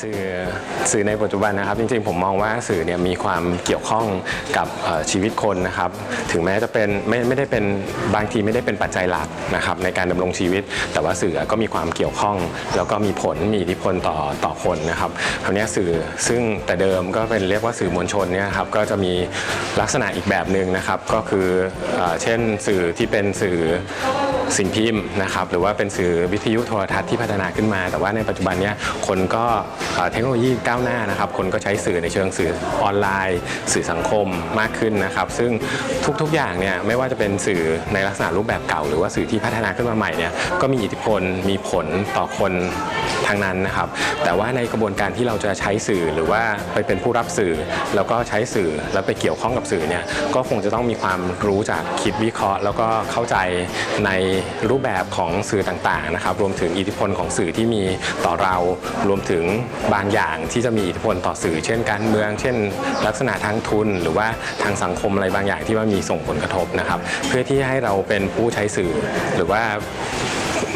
สื่อสื่อในปัจจุบันนะครับ จริงๆผมมองว่าสื่อเนี่ยมีความเกี่ยวข้องกับชีวิตคนนะครับ ถึงแม้จะเป็นไม่ไม่ได้เป็นบางทีไม่ได้เป็นปัจจัยหลักนะครับในการดำรงชีวิต แต่ว่าสื่อก็มีความเกี่ยวข้อง แล้วก็มีผลมีอิทธิพลต่อต่อคนนะครับคราวนี้สื่อซึ่งแต่เดิมก็เป็นเรียกว่าสื่อมวลชนเนี่ยครับก็จะมีลักษณะอีกแบบหนึ่งนะครับก็คืออเช่นสื่อที่เป็นสื่อ สิ่งพิมพ์นะครับหรือว่าเป็นสื่อวิทยุโทรทัศน์ที่พัฒนาขึ้นมา แต่ว่าในปัจจุบันนี้คนก็เทคโนโลยีก้าวหน้านะครับ คนก็ใช้สื่อในเชิงสื่อออนไลน์ สื่อสังคมมากขึ้นนะครับ ซึ่งทุกๆอย่างเนี่ยไม่ว่าจะเป็นสื่อในลักษณะรูปแบบเก่า หรือว่าสื่อที่พัฒนาขึ้นมาใหม่เนี่ยก็มีอิทธิพลมีผลต่อคน ทางนั้นนะครับ แต่ว่าในกระบวนการที่เราจะใช้สื่อหรือว่าไปเป็นผู้รับสื่อ แล้วก็ใช้สื่อแล้วไปเกี่ยวข้องกับสื่อเนี่ยก็คงจะต้องมีความรู้จากคิดวิเคราะห์ แล้วก็เข้าใจในรูปแบบของสื่อต่างๆนะครับ รวมถึงอิทธิพลของสื่อที่มีต่อเรา รวมถึงบางอย่างที่จะมีอิทธิพลต่อสื่อ เช่นการเมือง เช่น ลักษณะทางทุน หรือว่าทางสังคมอะไรบางอย่างที่ว่ามีส่งผลกระทบนะครับ เพื่อที่ให้เราเป็นผู้ใช้สื่อหรือว่า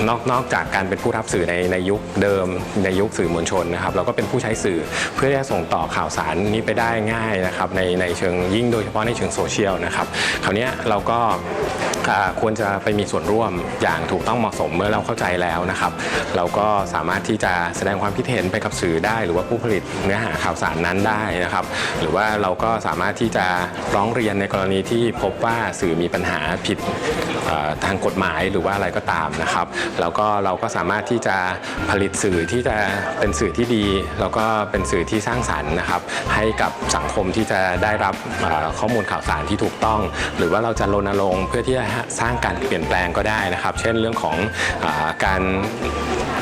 นอกนอกจากการเป็นผู้รับสื่อในในยุคเดิมในยุคสื่อมวลชนนะครับเราก็เป็นผู้ใช้สื่อเพื่อที่จะส่งต่อข่าวสารนี้ไปได้ง่ายนะครับในในเชิงยิ่งโดยเฉพาะในเชิงโซเชียลนะครับคราวนี้เราก็ควรจะไปมีส่วนร่วมอย่างถูกต้องเหมาะสมเมื่อเราเข้าใจแล้วนะครับ เราก็สามารถที่จะแสดงความคิดเห็นไปกับสื่อได้ หรือว่าผู้ผลิตเนื้อหาข่าวสารนั้นได้นะครับ หรือว่าเราก็สามารถที่จะร้องเรียนในกรณีที่พบว่าสื่อมีปัญหาผิดทางกฎหมายหรือว่าอะไรก็ตามนะครับแล้วก็เราก็สามารถที่จะผลิตสื่อที่จะเป็นสื่อที่ดี แล้วก็เป็นสื่อที่สร้างสรรค์นะครับ ให้กับสังคมที่จะได้รับข้อมูลข่าวสารที่ถูกต้อง หรือว่าเราจะรณรงค์เพื่อที่จะสร้างการเปลี่ยนแปลงก็ได้นะครับ เช่นเรื่องของอการ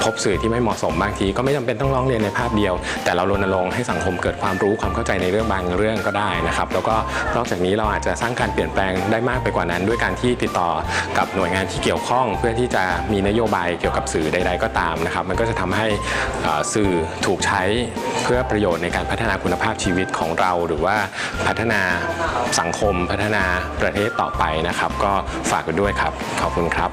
พบสื่อที่ไม่เหมาะสมบางที ก็ไม่จำเป็นต้องร้องเรียนในภาพเดียว แต่เรารณรงค์ให้สังคมเกิดความรู้ความเข้าใจในเรื่องบางเรื่องก็ได้นะครับ แล้วก็นอกจากนี้เราอาจจะสร้างการเปลี่ยนแปลงได้มากไปกว่านั้น ด้วยการที่ติดต่อกับหน่วยงานที่เกี่ยวข้อง เพื่อที่จะมีนโยโยบายเกี่ยวกับสื่อใด ๆ ก็ตามนะครับ มันก็จะทำให้สื่อถูกใช้เพื่อประโยชน์ในการพัฒนาคุณภาพชีวิตของเรา หรือว่าพัฒนาสังคมพัฒนาประเทศต่อไปนะครับ ก็ฝากกันด้วยครับ ขอบคุณครับ